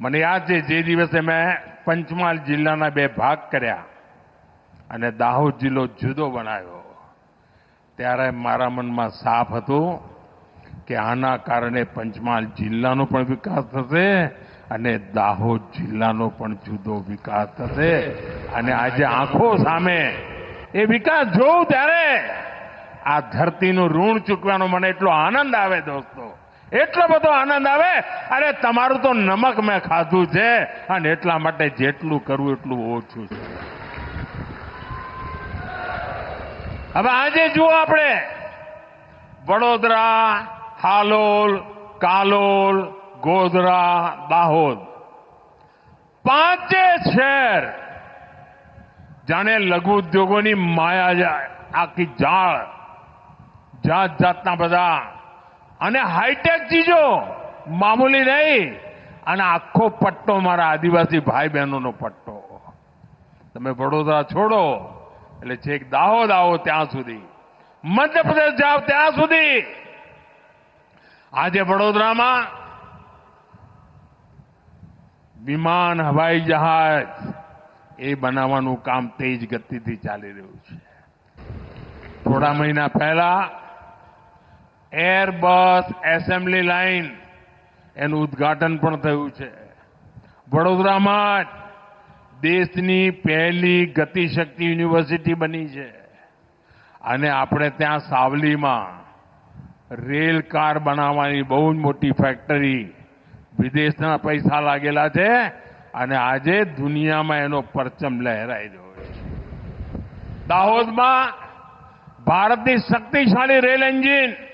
મને યાદ છે, જે દિવસે મેં પંચમહાલ જિલ્લાના બે ભાગ કર્યા અને દાહોદ જિલ્લો જુદો બનાવ્યો. ત્યારે મારા મનમાં સાફ હતું કે આના કારણે પંચમહાલ જિલ્લાનો પણ વિકાસ થશે અને દાહોદ જિલ્લાનો પણ જુદો વિકાસ થશે. અને આજે આંખો સામે એ વિકાસ જોઉં ત્યારે આ ધરતીનું ઋણ ચૂકવાનો મને એટલો આનંદ આવે દોસ્તો. એટલો બધો આનંદ આવે, અરે તમારું તો નમક મેં ખાધું છે, અને એટલા માટે જેટલું કરવું એટલું ઓછું છે. હવે આજે જુઓ આપણે, વડોદરા, હાલોલ, કાલોલ, ગોધરા, દાહોદ. પાંચે શહેર જાણે લઘુ ઉદ્યોગોની માયા આખી જાળ, જાત જાતના બધા અને હાઈટેક ચીજો. મામૂલી નહીં. અને આખો પટ્ટો મારા આદિવાસી ભાઈ બહેનોનો પટ્ટો. તમે વડોદરા છોડો, એટલે છેક દાહોદ આવો ત્યાં સુધી. મધ્યપ્રદેશ જાઓ ત્યાં સુધી. આજે વડોદરામાં વિમાન, હવાઈ જહાજ, એ બનાવવાનું કામ તેજ ગતિથી ચાલી રહ્યું છે. થોડા મહિના પહેલા એરબસ એસેમ્બલી લાઇન એનું ઉદ્ઘાટન પણ થયું છે. વડોદરામાં જ દેશની પહેલી ગતિશક્તિ યુનિવર્સિટી બની છે. અને આપણે ત્યાં સાવલીમાં રેલ કાર બનાવવાની બહુ જ મોટી ફેક્ટરી વિદેશના પૈસા લાગેલા છે અને આજે દુનિયામાં એનો પરચમ લહેરાઈ રહ્યો છે. દાહોદમાં ભારતની શક્તિશાળી રેલ એન્જિન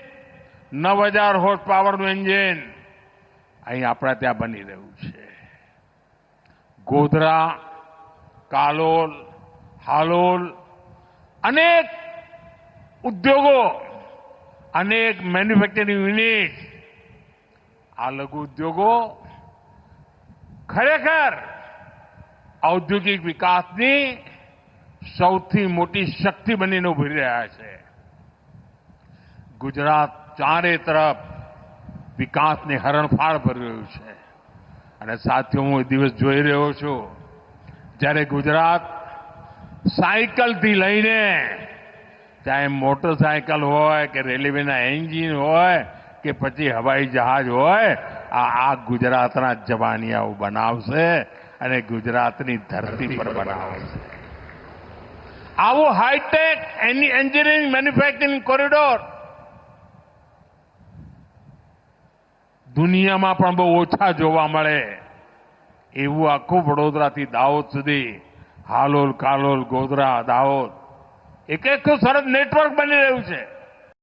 નવ હજાર હોર્સ પાવરનું એન્જિન. અહીં આપણા ત્યાં બની રહ્યું છે. ગોધરા, કાલોલ, હાલોલ, અનેક ઉદ્યોગો, અનેક મેન્યુફેક્ચરિંગ યુનિટ આ લઘુ ઉદ્યોગો ખરેખર ઔદ્યોગિક વિકાસની સૌથી મોટી શક્તિ બનીને ઉભરી રહ્યા છે. ગુજરાત ચારે તરફ વિકાસની હરણફાળ ભરી રહ્યું છે. અને સાથીઓ, હું એ દિવસ જોઈ રહ્યો છું, જ્યારે ગુજરાત સાયકલથી લઈને, ચાહે મોટરસાયકલ હોય કે રેલવેના એન્જિન હોય કે પછી હવાઈ જહાજ હોય, આ આ ગુજરાતના જવાનિયાઓ બનાવશે અને ગુજરાતની ધરતી પર બનાવશે. આવું હાઈટેક એન્જિનિયરિંગ મેન્યુફેક્ચરિંગ કોરિડોર દુનિયામાં પણ બહુ ઓછા જોવા મળે. એવું આખું વડોદરાથી દાહોદ સુધી. હાલોલ, કાલોલ, ગોધરા, દાહોદ. એક એક સરસ નેટવર્ક બની રહ્યું છે.